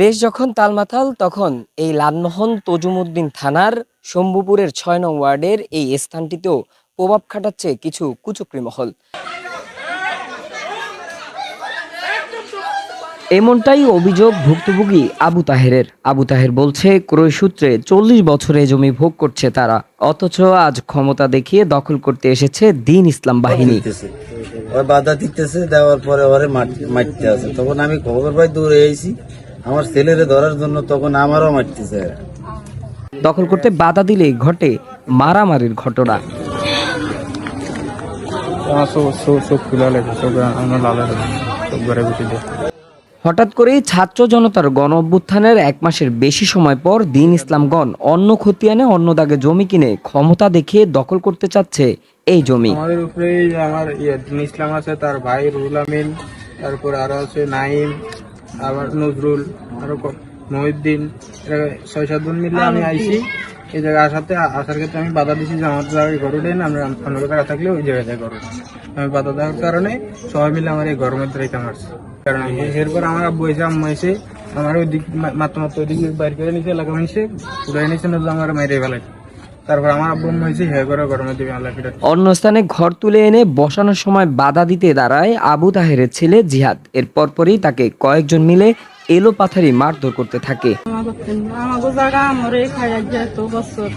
দেশ যখন তালমাতাল তখন এই লালমোহন তজুমুদ্দিন থানার শম্ভুপুরের ছয় নং ওয়ার্ডের এই স্থানটিতেও প্রভাব খাটাচ্ছে কিছু কুচক্রি মহল। এমনটাই অভিযোগ ভুক্তভোগী আবু তাহেরের। আবু তাহের বলছে ক্রয় সূত্রে চল্লিশ বছরে জমি ভোগ করছে তারা অথচ আজ ক্ষমতা দেখিয়ে দখল করতে এসেছে দিন ইসলাম বাহিনী। বাধা দিতেছে দেওয়ার পরে ওরে মারতে আছে তখন আমি খবর পাই দৌড়ে এসেছি আমার ছেলেরে ধরার জন্য তখন আমারও মারতেছে। দখল করতে বাধা দিলেই ঘটে মারামারির ঘটনা। হঠাৎ করেই ছাত্র জনতার গণ অভ্যুত্থানের এক মাসের বেশি সময় পর দিন ইসলামগণ অন্য খতিয়ানে অন্য দাগে জমি কিনে ক্ষমতা দেখিয়ে দখল করতে চাচ্ছে এই জমি। আমাদের উপরে আমার ইয়ে ইসলাম আছে তার ভাই রুহুল আমিন তারপর আরও আছে নাইম আবার নজরুল আরও মহিউদ্দিন এরা ছয় সাতজন মিলে আমি আইছি। এই জায়গায় আসাতে আসার ক্ষেত্রে আমি বাধা দিছি যে আমার জায়গায় ঘর উঠেন আমরা অন্য জায়গায় থাকলে ওই জায়গায় ঘর। আমি বাধা দেওয়ার কারণে সবাই মিলে আমার এই ঘরের মধ্যে রেখে মারছে। কারণ এরপর আমার আব্বু এসে আম্মা এসে আমার ওই দিক মাত্র মাত্র ওই দিকে বাইর করে নিছে এলাকা মানুষে উড়াই নিছে নজর আমার মেরে ফেলাই তারপর আমার আব্বু করে আল্লাহ অন্য স্থানে ঘর তুলে এনে বসানোর সময় বাধা দিতে দাঁড়ায় আবু তাহেরের ছেলে জিহাদ। এর পরপরই তাকে কয়েকজন মিলে এলো পাথারি মারধর করতে থাকে। জায়গা আমার বছর।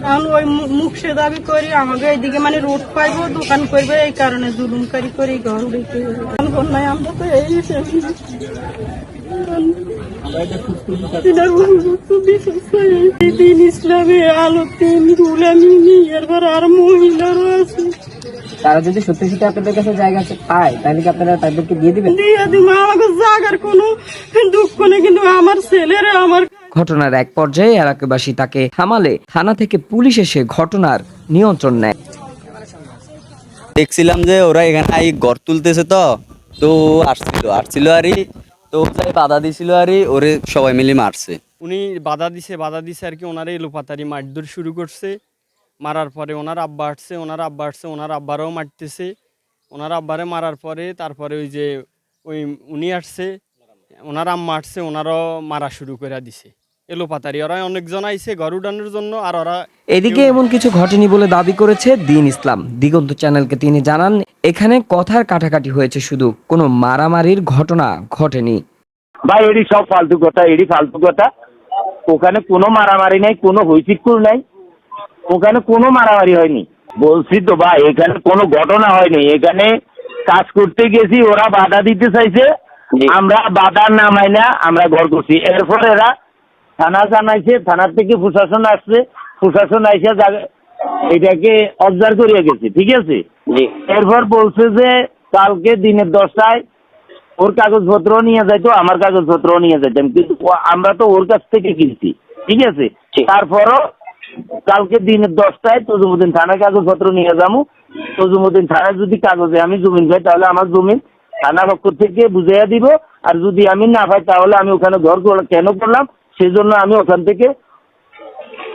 এখন ওই মুখ সে দাবি করি আমাকে এইদিকে মানে রোড পাইবো দোকান করবে এই কারণে জুলুমকারি করি ঘর উড়িতে নাই আমরা তো এই দিন ইসলামে এরপর আর মহিলারও আছে। তারা যদি সত্যি সত্যি আপনাদের কাছে জায়গা পায় তাহলে কি আপনারা তাদেরকে দিয়ে দিবেন? দিয়ে দিব আমাকে জাগার কোনো দুঃখ নেই কিন্তু আমার ছেলেরা আমার ঘটনার এক পর্যায়ে এলাকাবাসী তাকে থামালে থানা থেকে পুলিশ এসে ঘটনার নিয়ন্ত্রণ নেয়। দেখছিলাম যে ওরা এখানে এই ঘর তুলতেছে তো তো আসছিল আসছিল আরই তো যাই বাধা দিছিল আরই ওরে সবাই মিলে মারছে। উনি বাধা দিছে বাধা দিছে আর কি ওনারে এলোপাতারি মারধর শুরু করছে। মারার পরে ওনার আব্বা আসছে ওনার আব্বা আসছে ওনার আব্বারও মারতেছে। ওনার আব্বারে মারার পরে তারপরে ওই যে ওই উনি আসছে ওনার আম্মা আসছে ওনারও মারা শুরু করে দিছে। এলোপাতারি। ওরা অনেকজন আইছে ঘর উঠানোর জন্য আর ওরা এদিকে এমন কিছু ঘটেনি বলে দাবি করেছে দিন ইসলাম। দিগন্ত চ্যানেলকে তিনি জানান এখানে কথার কাটাকাটি হয়েছে শুধু কোনো মারামারির ঘটনা ঘটেনি। ভাই এডি সব ফালতু কথা এডি ফালতু কথা। ওখানে কোনো মারামারি নাই কোনো হৈচিকুল নাই। ওখানে কোনো মারামারি হয়নি। বলছি তো ভাই এখানে কোনো ঘটনা হয়নি। এখানে কাজ করতে গেছি ওরা বাধা দিতে চাইছে। আমরা বাধা নামাই না আমরা ঘর করছি। এরপর এরা থানা জানাইছে থানার থেকে প্রশাসন আসছে প্রশাসন আইসা এটাকে অবজার্ভ করিয়া গেছে ঠিক আছে? এরপর বলছে যে কালকে দিনের দশটায় ওর কাগজপত্র নিয়ে যাইতো আমার কাগজপত্র নিয়ে যাইতাম কিন্তু আমরা তো ওর কাছ থেকে কিনছি ঠিক আছে? তারপরও কালকে দিনের দশটায় তজুমুদ্দিন থানায় কাগজপত্র নিয়ে যাব তজুমুদ্দিন থানায় যদি কাগজে আমি জমিন পাই তাহলে আমার জমিন থানা পক্ষ থেকে বুঝাইয়া দিব আর যদি আমি না পাই তাহলে আমি ওখানে ঘর কেন করলাম? সেজন্য আমি ওখান থেকে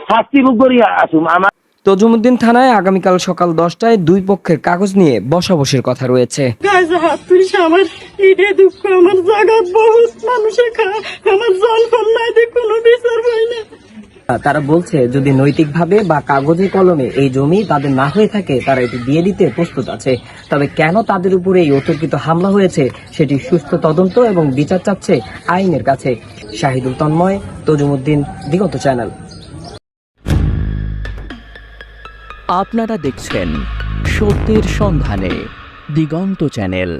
শাস্তি ভোগ করি আসুম। আমার তজুমুদ্দিন থানায় আগামীকাল সকাল দশটায় দুই পক্ষের কাগজ নিয়ে বসাবসির কথা রয়েছে। আমার দুঃখ আমার জায়গা বহুত মানুষে খা আমার জল ফল নাই দিয়ে কোনো বিচার পাই না তারা বলছে, যদি নৈতিকভাবে বা কাগজে কলমে এই জমি তাদের না হয়ে থাকে, তারা এটি দিয়ে দিতে প্রস্তুত আছে। তবে কেন তাদের উপরে এই অতর্কিত হামলা হয়েছে, সেটি সুস্থ তদন্ত এবং বিচার চাচ্ছে আইনের কাছে। শাহিদুল তন্ময়, তজুমুদ্দিন দিগন্ত চ্যানেল। আপনারা দেখছেন সত্যের সন্ধানে দিগন্ত চ্যানেল।